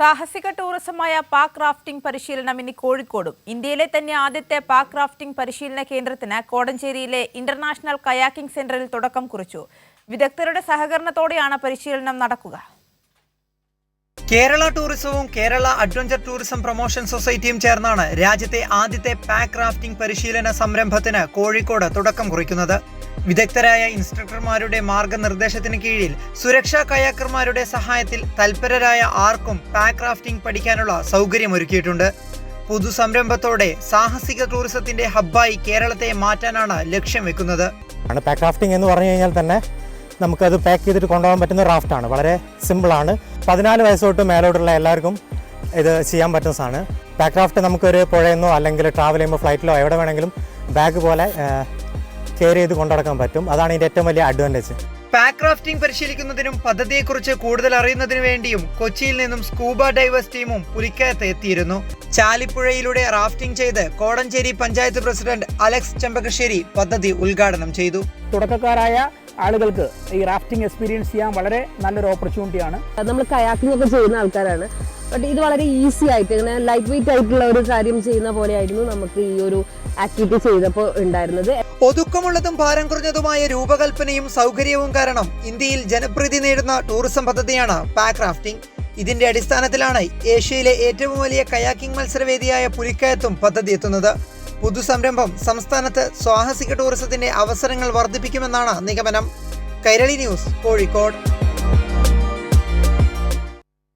സാഹസിക ടൂറിസമായ പാക് റാഫ്റ്റിംഗ് പരിശീലനം ഇനി കോഴിക്കോടും. ഇന്ത്യയിലെ തന്നെ ആദ്യത്തെ പാക് റാഫ്റ്റിംഗ് പരിശീലന കേന്ദ്രത്തിന് കോടഞ്ചേരിയിലെ ഇന്റർനാഷണൽ കയാക്കിംഗ് സെന്ററിൽ തുടക്കം കുറിച്ചു. വിദഗ്ധരുടെ സഹകരണത്തോടെയാണ് പരിശീലനം നടക്കുക. കേരള ടൂറിസവും കേരള അഡ്വഞ്ചർ ടൂറിസം പ്രൊമോഷൻ സൊസൈറ്റിയും ചേർന്നാണ് രാജ്യത്തെ ആദ്യത്തെ പാക്ക് ക്രാഫ്റ്റിംഗ് പരിശീലന സംരംഭത്തിന് കോഴിക്കോട് തുടക്കം കുറിക്കുന്നത്. വിദഗ്ധരായ ഇൻസ്ട്രക്ടർമാരുടെ മാർഗനിർദ്ദേശത്തിന് കീഴിൽ സുരക്ഷാ കയാക്കർമാരുടെ സഹായത്തിൽ തൽപരരായ ആർക്കും പാക്ക് ക്രാഫ്റ്റിംഗ് പഠിക്കാനുള്ള സൗകര്യമൊരുക്കിയിട്ടുണ്ട്. പുതു സംരംഭത്തോടെ സാഹസിക ടൂറിസത്തിന്റെ ഹബ്ബായി കേരളത്തെ മാറ്റാനാണ് ലക്ഷ്യം വെക്കുന്നത്. പാക്ക് ക്രാഫ്റ്റിംഗ് എന്ന് പറഞ്ഞു കഴിഞ്ഞാൽ തന്നെ നമുക്കത് പാക്ക് ചെയ്തിട്ട് കൊണ്ടുപോകാൻ പറ്റുന്ന റാഫ്റ്റാണ് വളരെ സിമ്പിളാണ് പതിനാല് വയസ്സ് തൊട്ട് മേലോട്ടുള്ള എല്ലാവർക്കും ഇത് ചെയ്യാൻ പറ്റുന്ന സാധനം. പാക്ക് റാഫ്റ്റ് നമുക്കൊരു പുഴയെന്നോ അല്ലെങ്കിൽ ട്രാവൽ ചെയ്യുമ്പോൾ ഫ്ലൈറ്റിലോ എവിടെ വേണമെങ്കിലും ബാഗ് പോലെ കെയർ ചെയ്ത് കൊണ്ടുനടക്കാൻ പറ്റും. അതാണ് ഇതിന്റെ ഏറ്റവും വലിയ അഡ്വാന്റേജ് പാക്ക് റാഫ്റ്റിംഗ് പരിശീലിക്കുന്നതിനും പദ്ധതിയെക്കുറിച്ച് കൂടുതൽ അറിയുന്നതിനു വേണ്ടിയും കൊച്ചിയിൽ നിന്നും സ്കൂബ ഡൈവേഴ്സ് ടീമും പുലിക്കയത്ത് എത്തിയിരുന്നു. ചാലിപ്പുഴയിലൂടെ റാഫ്റ്റിംഗ് ചെയ്ത് കോടഞ്ചേരി പഞ്ചായത്ത് പ്രസിഡന്റ് അലക്സ് ചെമ്പകശ്ശേരി പദ്ധതി ഉദ്ഘാടനം ചെയ്തു. തുടക്കക്കാരായ ആളുകൾക്ക് ഈ റാഫ്റ്റിംഗ് എക്സ്പീരിയൻസ് ചെയ്യാൻ വളരെ നല്ലൊരു ഓപ്പർച്യൂണിറ്റിയാണ് നമ്മൾ കയാക്കിംഗ് ഒക്കെ ചെയ്യുന്ന ആൾക്കാരാണ്. ബട്ട് ഇത് വളരെ ഈസി ആയിട്ട് ഇങ്ങനെ ലൈറ്റ് വെയിറ്റ് ആയിട്ടുള്ള ഒരു കാര്യം ചെയ്യുന്ന പോലെ ആയിരുന്നു നമുക്ക് ഈ ഒരു ആക്ടിവിറ്റി ചെയ്തപ്പോൾ ഉണ്ടായിരുന്നത്. ഒതുക്കമുള്ളതും ഭാരം കുറഞ്ഞതുമായ രൂപകൽപ്പനയും സൗകര്യവും കാരണം ഇന്ത്യയിൽ ജനപ്രീതി നേടുന്ന ടൂറിസം പദ്ധതിയാണ് പാക്ക് റാഫ്റ്റിംഗ് ഇതിന്റെ അടിസ്ഥാനത്തിലാണ് ഏഷ്യയിലെ ഏറ്റവും വലിയ കയാക്കിംഗ് മത്സരവേദിയായ പുലിക്കയത്തും പദ്ധതി എത്തുന്നത്. പുതു സംരംഭം സംസ്ഥാനത്ത് സാഹസിക ടൂറിസത്തിന്റെ അവസരങ്ങൾ വർദ്ധിപ്പിക്കുമെന്നാണ് നിഗമനം. കൈരളി ന്യൂസ് കോഴിക്കോട്.